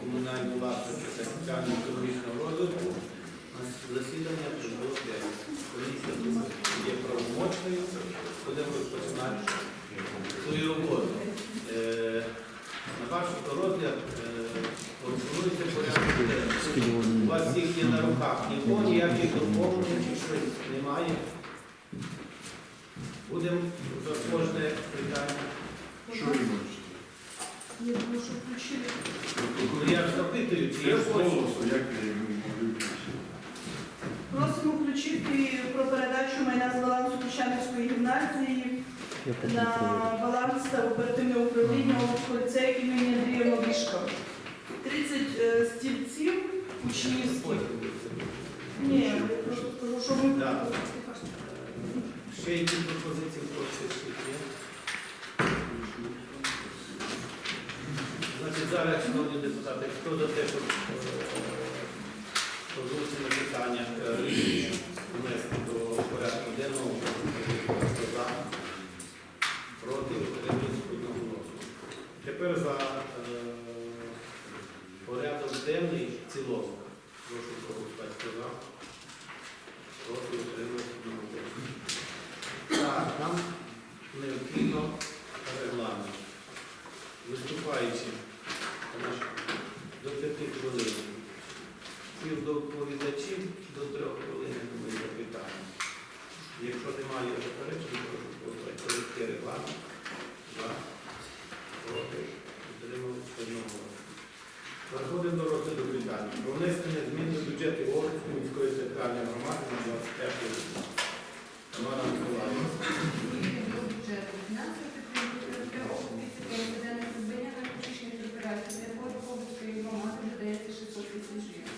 комунального власності та соціально розвитку засідання прибуло комісія є правомочною, будемо розпочинати свою роботу. Е, на ваш розгляд е, пропонується порядок. У вас всіх є на руках нікого, ніяких доповнень чи щось немає. Будемо Я запитую, це я голосу, як. Е, Просимо включити про передачу майна з балансу Піщанівської гімназії на баланс та оперативне управління поліцею імені Андрія Мовішка. 30 е, стільців учнівських. Ні, я просто скажу, що ми... Ще які пропозиції в процесі є? залях, шановні депутати, хто за те, щоб е, на питаннях е, внести до порядку денного, хто за, проти, утримуюсь одного голосу. Тепер за е, порядок денний в цілому. підлежить.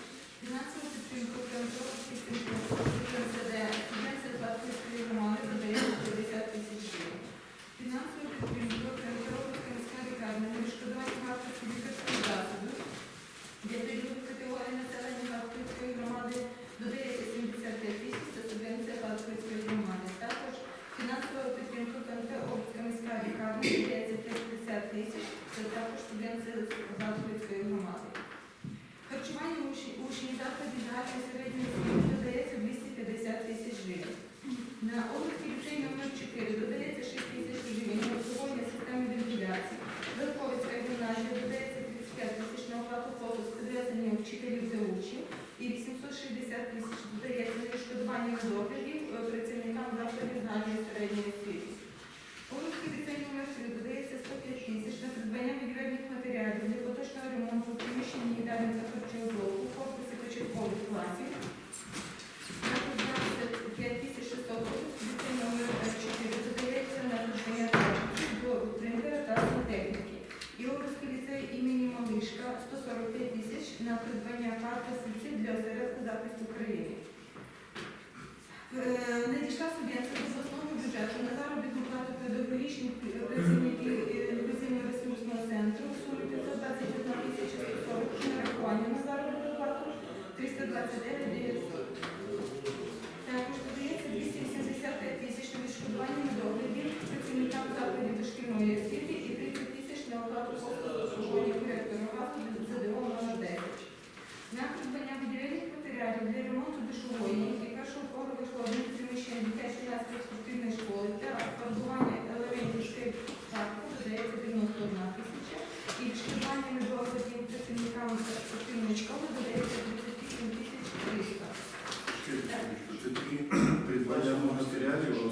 вчителів за учнів і 860 тисяч додається на відшкодування недоглядів е, працівникам закладів знання середньої освіти. У Русській ліцейній освіти додається 105 тисяч на придбання будівельних матеріалів для поточного ремонту приміщення їдальних та харчового блоку, корпусі початкових класів. собі я це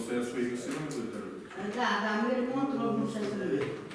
processo aí, você não me ah, Tá, tá, meu irmão trouxe no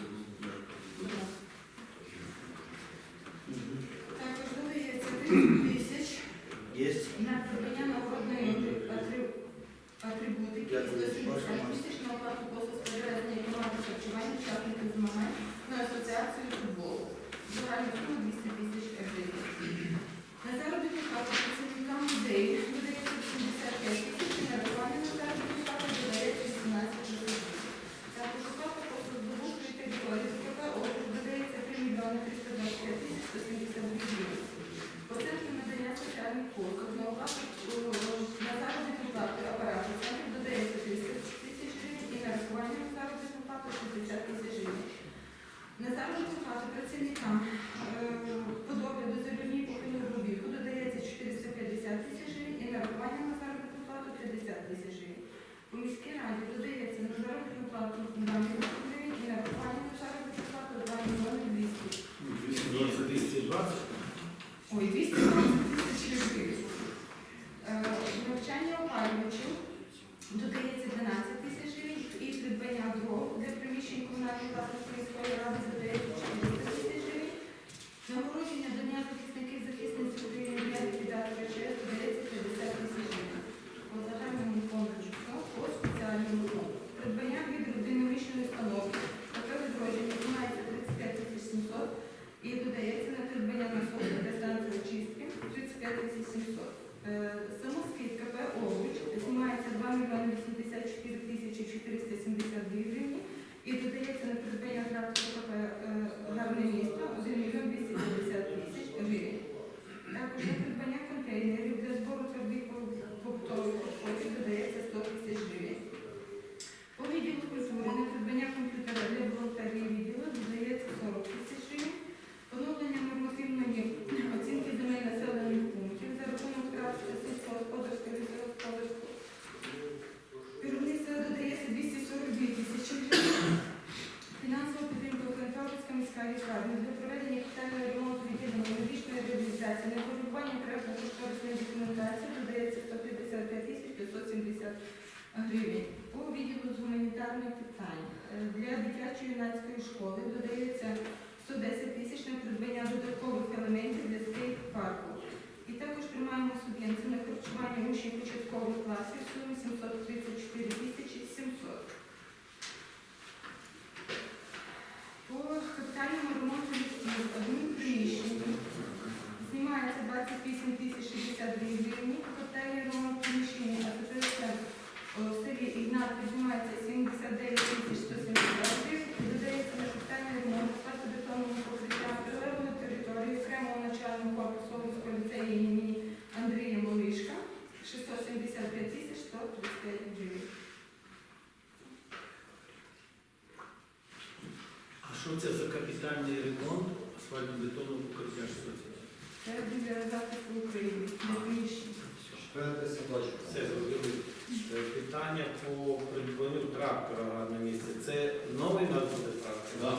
по придбанню трактора на місці. Це новий народний трактор. Да.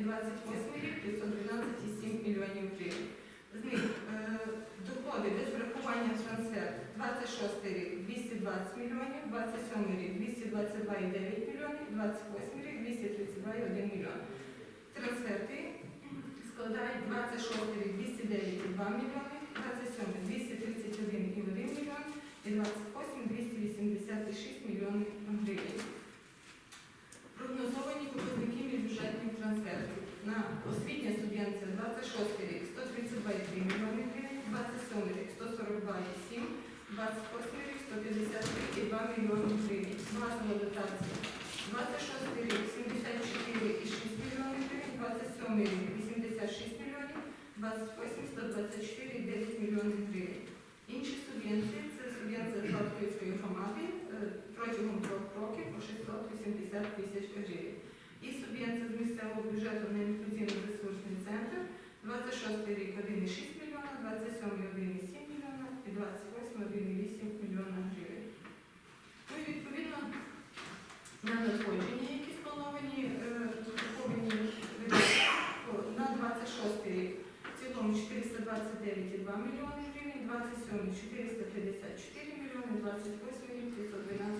і 28 рік 512,7 мільйонів гривень. З них е, доходи без врахування трансфер 26 рік 220 мільйонів, 27 рік 222,9 мільйонів, 28 рік 232,1 мільйон. Трансферти складають 26 рік 209,2 мільйони, 27 231,1 мільйон і 28 286 мільйонів гривень. Прогнозовані показники міжбюджетних трансфертів. На освітня субвенція 26 рік 132,3 мільйони гривень, 27 рік 142,7, 28 рік 153,2 мільйони гривень. Базова дотація 26 рік 74,6 мільйонів гривень, 27 рік 86 мільйонів, 28 124,9 мільйонів гривень. Інші субвенції це субвенція Златківської громади протягом трьох років по 680 тисяч гривень. І субвенція з місцевого бюджету на інклюзивно-ресурсний центр 26 рік 1,6 мільйона, 27 1,7 мільйона і 28 1,8 мільйона гривень. Ну і відповідно на надходження, які сплановані е, на 26 рік в цілому 429,2 мільйони гривень, 27 454 мільйони, 28 рік 512,7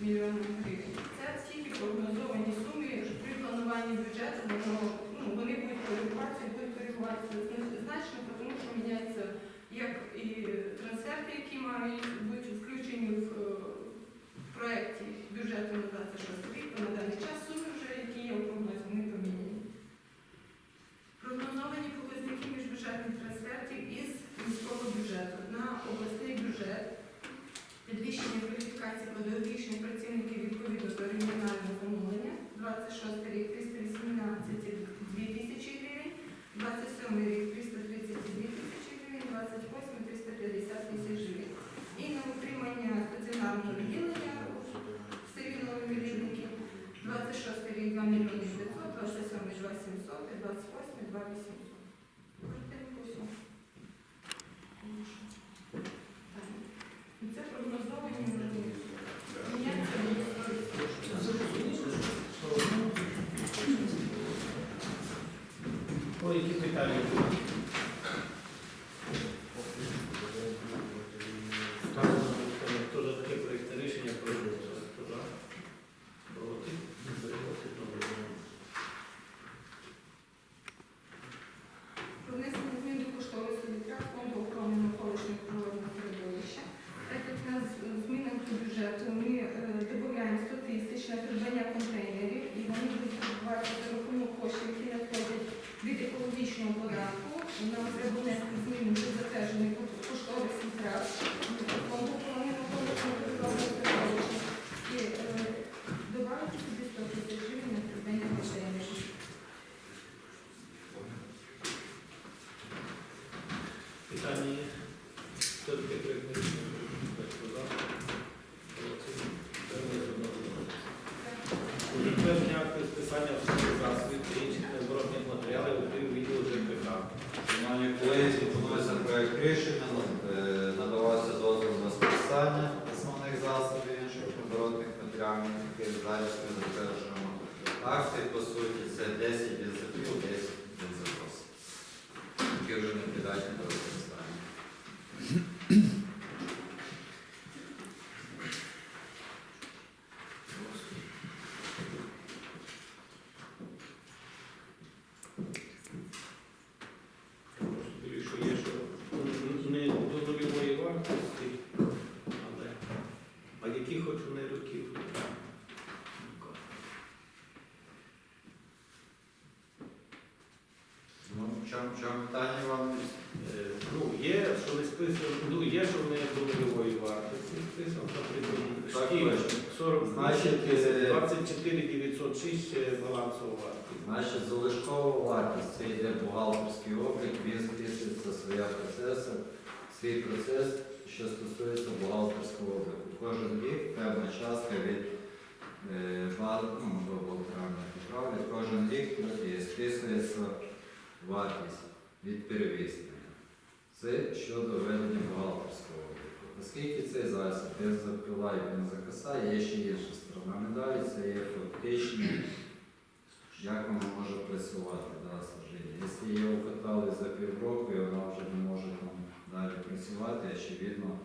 мільйонів гривень. Це тільки прогнозовані суми при плануванні бюджету, воно, ну, вони будуть коригуватися, будуть коригуватися значно, тому що міняється як і трансферти, які мають бути включені в е, проєкті бюджету на 26 рік, на даний час суми вже, які є у прогнозі, вони поміняні. Прогнозовані показники міжбюджетних трансфертів із міського бюджету на обласний бюджет, підвищення кваліфікації педагогічних працівників відповідно до регіонального замовлення, 26 рік 318,2 тисячі гривень, 27 рік 332 тисячі гривень, 28 350 тисяч гривень. І на утримання стаціонарного відділення в селі Нові Рідники 26 рік 2 мільйони 900, 27 2 700 і 28 2 800. Коротенько все. Так. І Це прогнозовані можливості. Міняється обов'язково. О, які питання будуть? Ставлю на голосування. Хто за таке проєкт рішення прошу голосувати. Хто за? Проти? Утримався? Одноголосно. Про внесення змін до кошторису витрат фонду охорони навколишнього природного середовища. Так як у нас зміна до бюджету, ми е, додаємо 100 тисяч на придбання контейнерів, і вони будуть відбуватися за рахунок коштів, які надходять від екологічного податку. Нам треба внести зміни до затверджений кошторис витрат фонду охорони навколишнього природного середовища. І е, додати собі 100 тисяч гривень на придбання контейнерів. Питання є? Хто таке проєкт рішення прошу голосувати. Хто за? Проти? Утримався? Одноголосно. Затвердження акту списання засобів та інших незворотних матеріалів у відділу ЖКХ. Шановні колеги, пропонується проект рішення е, надавався дозвіл на списання основних засобів інших оборотних матеріалів, які ми затверджуємо. Акти, по суті, це 10 бензопил, 10 бензокосів, які вже не придатні до використання. Тобі що є, що не до нульової вартості, але а які хоч вони років? Ну, в чому, в чому питання вам? Е, Ну, є, що не списано, ну, є, що вони до нульової списано, наприклад, Так, шкіл, точно. 40 Значить, е, 24 906 ще балансова вартість. Значить, залишкова вартість це йде бухгалтерський облік, він списується своя процеси, свій процес, що стосується бухгалтерського обліку. Кожен рік певна частка від е, баз- ну, кожен рік е, списується вартість від перевізнення. Це щодо ведення бухгалтерського обліку. Оскільки цей засіб бензопила і бензокоса, є ще інша сторона медалі, це є фактично як вона може працювати да, служіння. Якщо її укатали за півроку і вона вже не може там далі працювати, очевидно,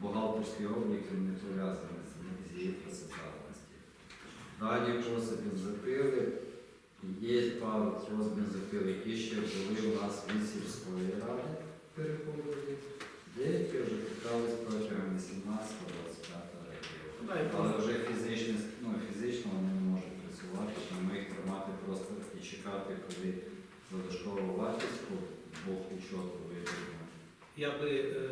бухгалтерський облік не пов'язаний з- її працездатності. Дані посипів закрили, Є пару розбензопил, які ще були у нас від сільської ради переходили. Деякі вже питались протягом 18-25 років. Дай Але вже фізично, ну, фізично вони не можуть працювати, тому їх тримати просто і чекати, коли залишкова вартість двох учоту вийде. Я би е,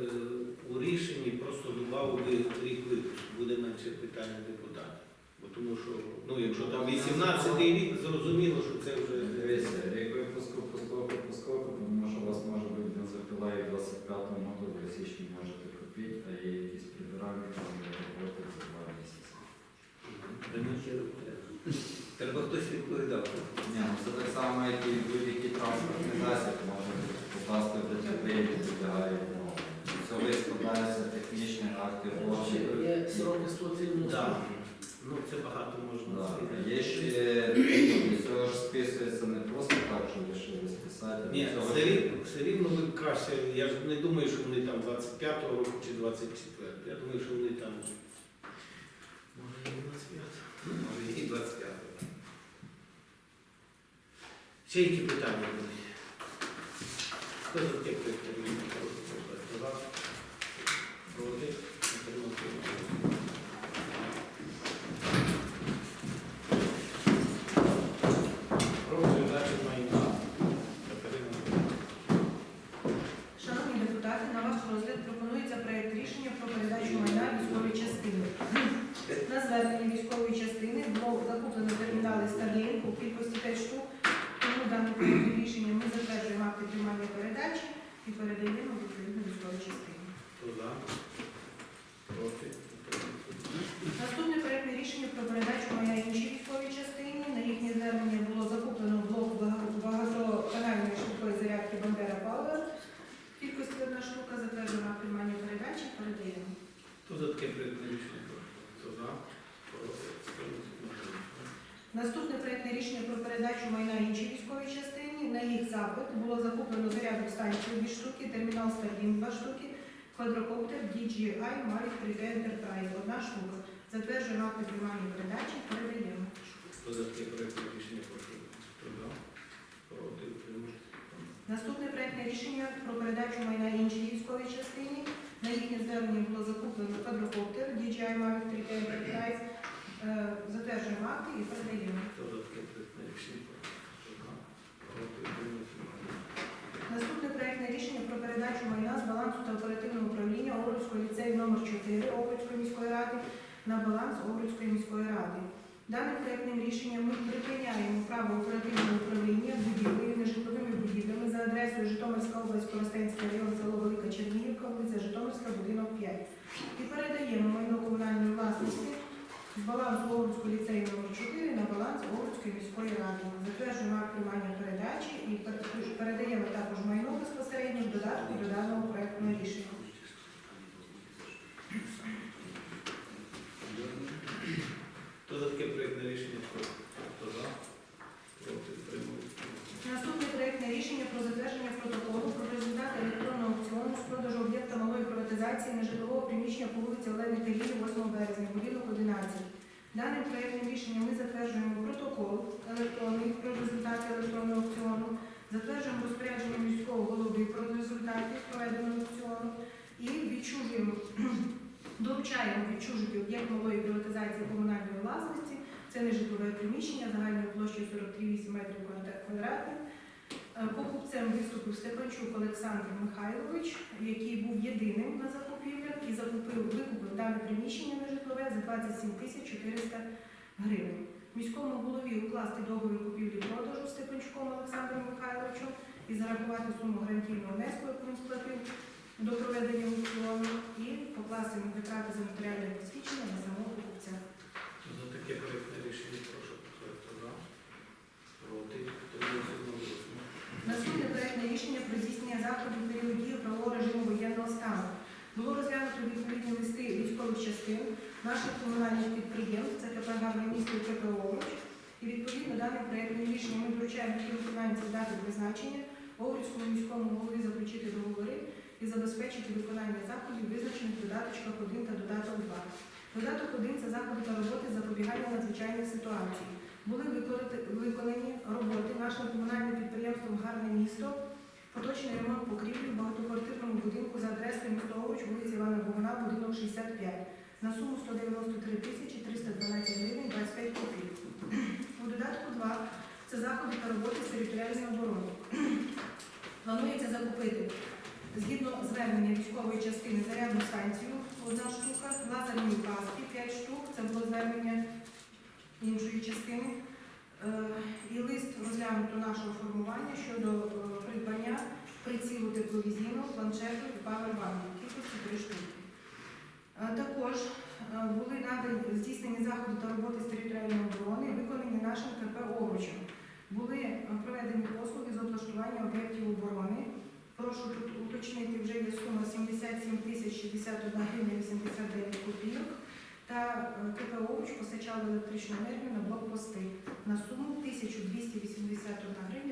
у рішенні просто додав би рік випуску, буде менше питань депутатів. Бо тому що, ну якщо там 18-й рік, зрозуміло, що це вже Дивіться, рік випуску поскоку поскоку, тому що у вас може бути бензопила і в 25-му году ви в січні можете купити, а є якісь прибиральні, там роботи за два місяці. Треба хтось відповідав. Ні, ну це так само, як і будь-який транспортний засіб може попасти в ДТП і підлягає умовам. Це складаються технічні акти обшуку. Є срок експлуатаційного Ну це багато можна Да. Є ще і цього ж списується не просто так, що лише списати. Ні, Цього все ж- рівно, все рівно ви краще. Я ж не думаю, що вони там 25-го року чи 24-го. Я думаю, що вони там. Може і 25-го. Може і 25. Ще які питання були? Хто тут таке питання? 1 2 штуки, квадрокоптер DJI Mavic 3D Enterprise Одна штука. затверджує акт приймання передачі, передаємо. Хто за рішення прошу? Проти. Наступне проєктне рішення про передачу майна іншій військовій частині. На їхнє звернення було закуплено квадрокоптер DJI Mavic 3D Enterprise. Е, затверджує акти і передаємо. Хто проєктне рішення? Передачу майна з балансу та оперативного управління Овруцького ліцею номер 4 Овруцької міської ради на баланс Овруцької міської ради. Даним проєктним рішенням ми припиняємо право оперативного управління будівлею, нежитловими будівлями за адресою Житомирська область, Коростенський район, село Велика Чернігівка, вулиця Житомирська, будинок 5. І передаємо майно з балансу Овруцького ліцею номер 4 на баланс Овруцької міської ради. Затверджуємо акт приймання передачі і передаємо також майно безпосередньо в додатку до даного проектного рішення. Хто за таке проєктне рішення? Прошу. Хто за? Проти? Утримався? Наступне проектне рішення про затвердження протоколу про результати електронного аукціону з продажу об'єкта малої приватизації нежитлового приміщення по вулиці Олени Телії, 8 березня, будинок 11. Даним проектним рішенням ми затверджуємо протокол електронний про результати електронного аукціону, затверджуємо розпорядження міського голови про результати проведеного аукціону і відчужуємо, доручаємо відчужити об'єкт малої приватизації комунальної власності. Це нежитлове приміщення загальною площею 43,8 метрів квадратних. Е, Покупцем виступив Степанчук Олександр Михайлович, який був єдиним на закупівлях і закупив, викупив дане приміщення нежитлове за 27 тисяч 400 гривень. Міському голові укласти договір купівлі-продажу Степанчуком Олександром Михайловичем і зарахувати суму гарантійного внеску, яку він сплатив до проведення аукціону, і покласти на витрати за матеріальне посвідчення на самого покупця. Хто за таке проєктне рішення? Прошу. Хто за? Проти? Утримався? Одноголосно. Наступне проектне рішення про здійснення заходів період дії правового режиму воєнного стану. Було розглянуто відповідні листи військових частин, наших комунальних підприємств, це КП «Гарне місто» і КП «Овруч». І відповідно даним проектним рішенням ми доручаємо ті виконання дати призначення Овруцькому міському голові заключити договори і забезпечити виконання заходів, визначених в додаточках 1 та додаток 2. Додаток 1 – це заходи та роботи запобігання надзвичайних ситуацій. Були виконані роботи нашим комунальним підприємством Гарне місто, поточний ремонт покрівлі в багатоквартирному будинку за адресою місто Овруч, вулиця Івана Богуна, будинок 65, на суму 193 тисячі 312 гривень 25 копійок. У додатку 2 це заходи та роботи з територіальної оборони. Планується закупити згідно звернення військової частини зарядну станцію, одна штука, лазерні каски, 5 штук, це було звернення іншої частини. Е, І лист розглянуто нашого формування щодо е, придбання прицілу тепловізійного, планшету і павербанку, кількості 3 штуки. Е, Також були надані здійснені заходи та роботи з територіальної оборони, виконані нашим КП Овручем. Були е, проведені послуги з облаштування об'єктів оборони. Прошу уточнити, вже є сума 77 тисяч 61 гривня 89 копійок. Та ТПО постачали електричну енергію на блокпости на суму 1281 гривня